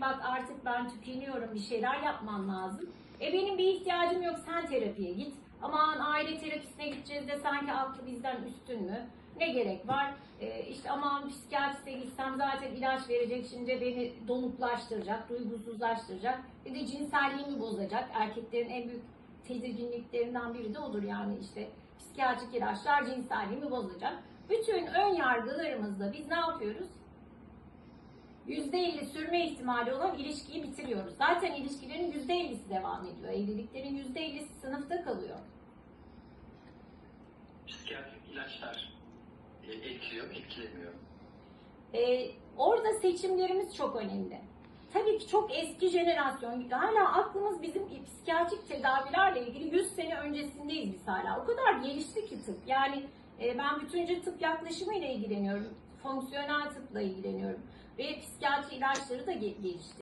bak artık ben tükeniyorum bir şeyler yapman lazım. E benim bir ihtiyacım yok sen terapiye git. Aman aile terapisine gideceğiz de sanki aklı bizden üstün mü? Ne gerek var? E, işte aman psikiyatriste gitsem zaten ilaç verecek şimdi beni donuklaştıracak, duygusuzlaştıracak. Bir de cinselliğimi bozacak. Erkeklerin en büyük tedirginliklerinden biri de odur yani işte psikiyatrik ilaçlar cinselliğimi bozacak. Bütün ön yargılarımızla biz ne yapıyoruz? %50 sürme ihtimali olan ilişkiyi bitiriyoruz. Zaten ilişkilerin %50'si devam ediyor. Evliliklerin %50'si sınıfta kalıyor. Psikiyatrik ilaçlar e, etkiliyor mu, etkilemiyor? Ee, orada seçimlerimiz çok önemli. Tabii ki çok eski jenerasyon, hala aklımız bizim psikiyatrik tedavilerle ilgili 100 sene öncesindeyiz biz hala. O kadar gelişti ki tıp. Yani e, ben bütüncül tıp yaklaşımıyla ilgileniyorum. Fonksiyonel tıpla ilgileniyorum. Ve psikiyatri ilaçları da ge- gelişti.